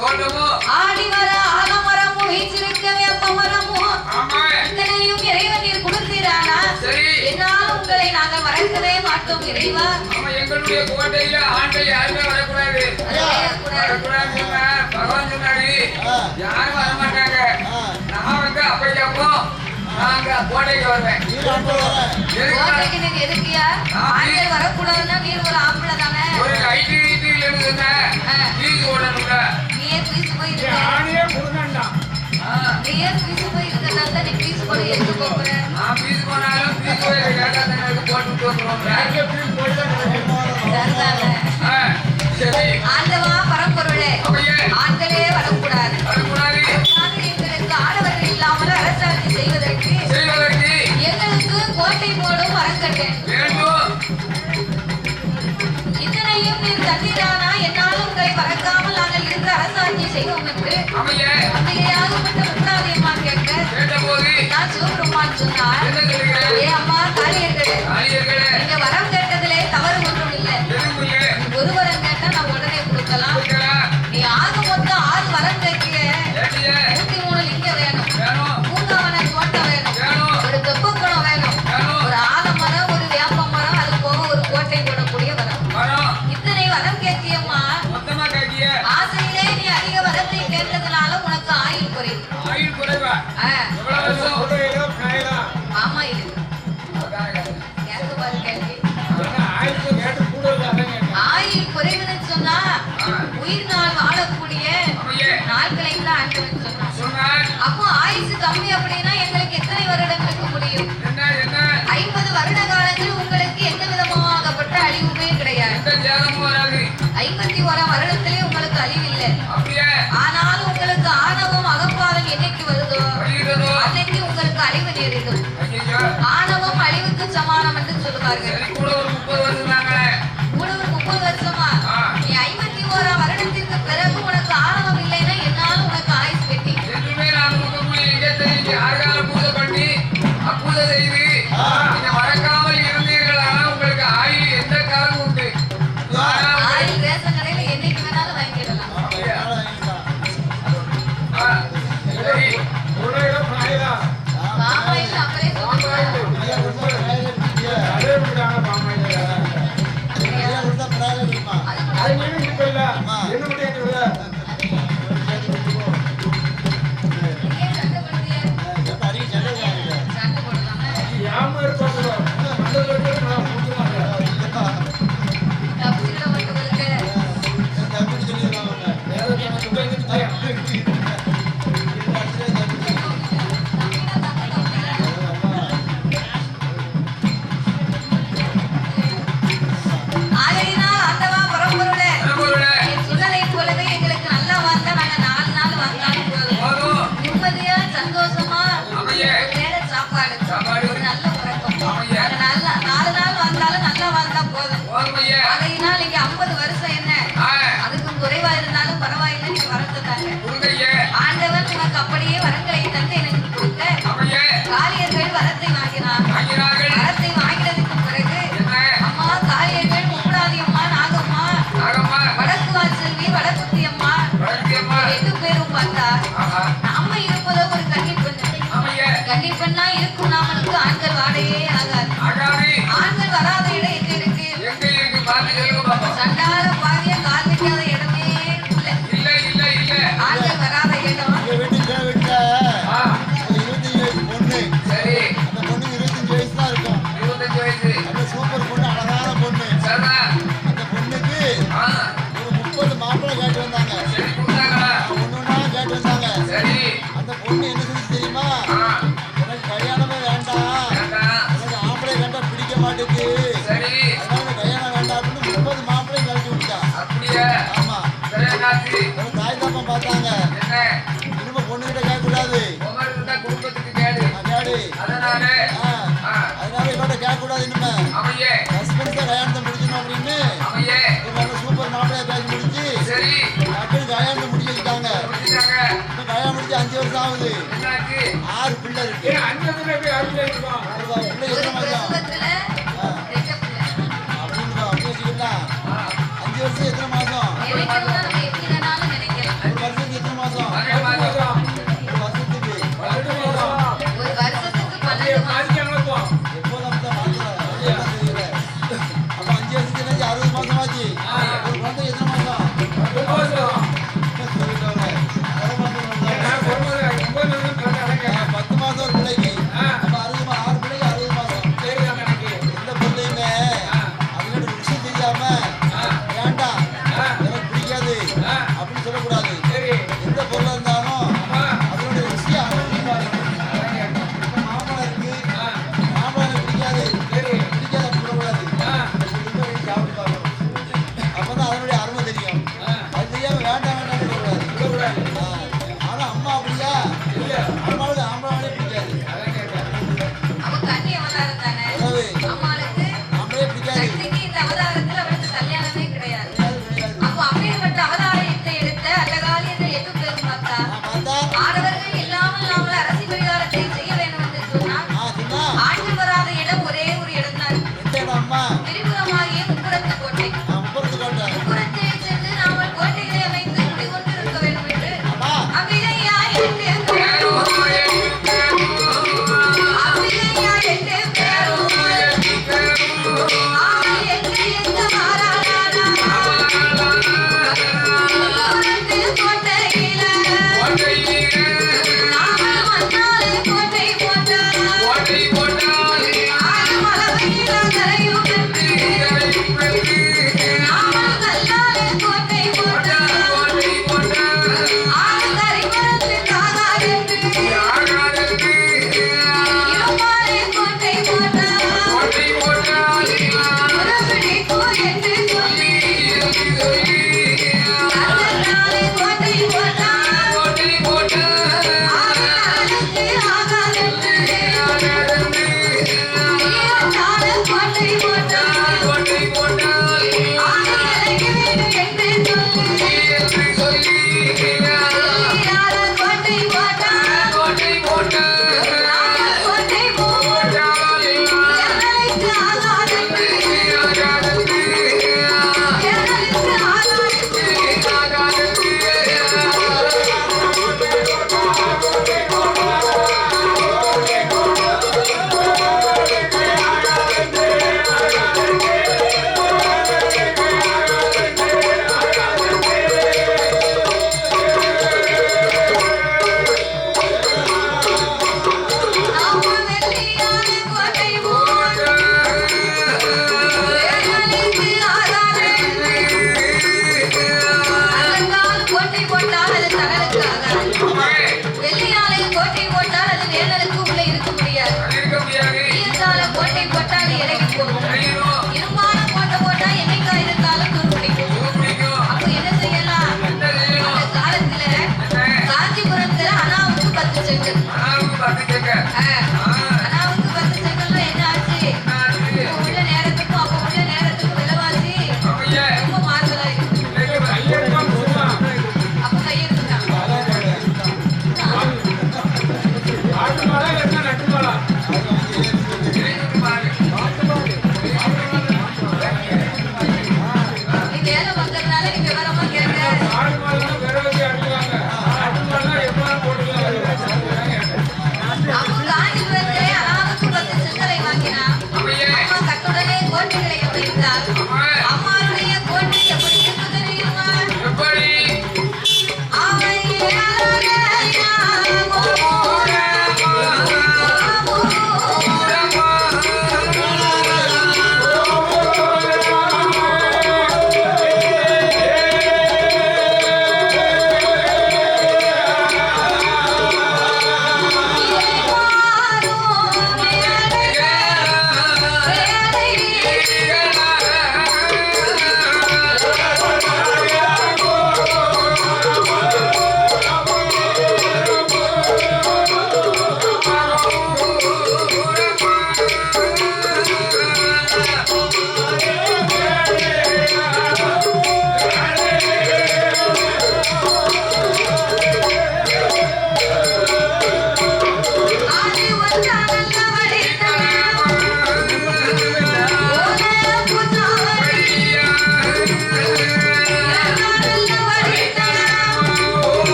ஆடிவர ஆலமரம் முகிச்சிருக்கவே குமரமும் இத்தனையும் இறைவன் நீர் கொடுத்தீரானா என்னால் உங்களை நாங்கள் மறக்கவே மாட்டோம் இறைவா. எங்களுடைய கோட்டையில ஆண்டை யாருமே வரக்கூடாது. நான் வந்து அப்படி கேட்போம். நாங்க வரக்கூடாதுன்னா நீர் ஒரு ஆம்பளை தானே? ஒரு ஐடி நீங்க ஓடணும்ல. நீயே பீஸ் போயிரு நானே கொடுங்கடா ஆண்டவா வாழ்க்கை செய்வோம் என்று அமைய அத்தகையாகப்பட்ட அம்மா கேட்க சொன்னார் ஏ அம்மா các bạn சரி. டக்குனு கல்யாணத்தை முடிச்சிருக்காங்க கல்யாணம் முடிச்சு அஞ்சு வருஷம் ஆகுது. ஆறு பிள்ளை இருக்கு.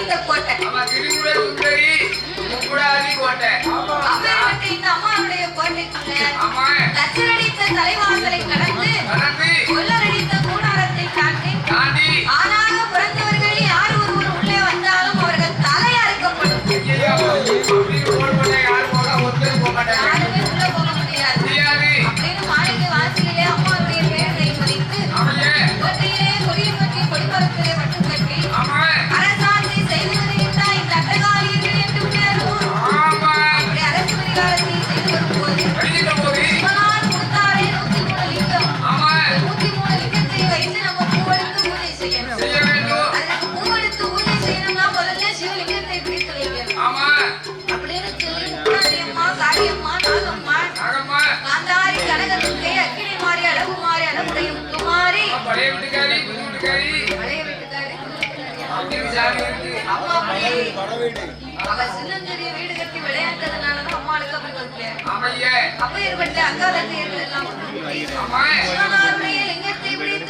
இந்த கோட்டை ஆமா திருக்குறள் சுந்தரி முக்குடாதி கோட்டை அப்பேற்பட்ட இந்த அம்மாவுடைய கோட்டைக்குள்ள லட்சரடித்த தலைவாசலை கடந்து கொள்ளரை பழைய வீட்டுக்காரி அம்மா பழைய அவ சின்னஞ்சிறிய வீடு கட்டி விளையாண்டதுனாலதான் அம்மாளுக்கு அப்படி ஒரு பேர் அப்ப ஏற்பட்ட அக்காலத்து ஏற்படலாம் லிங்கத்தை பிடித்து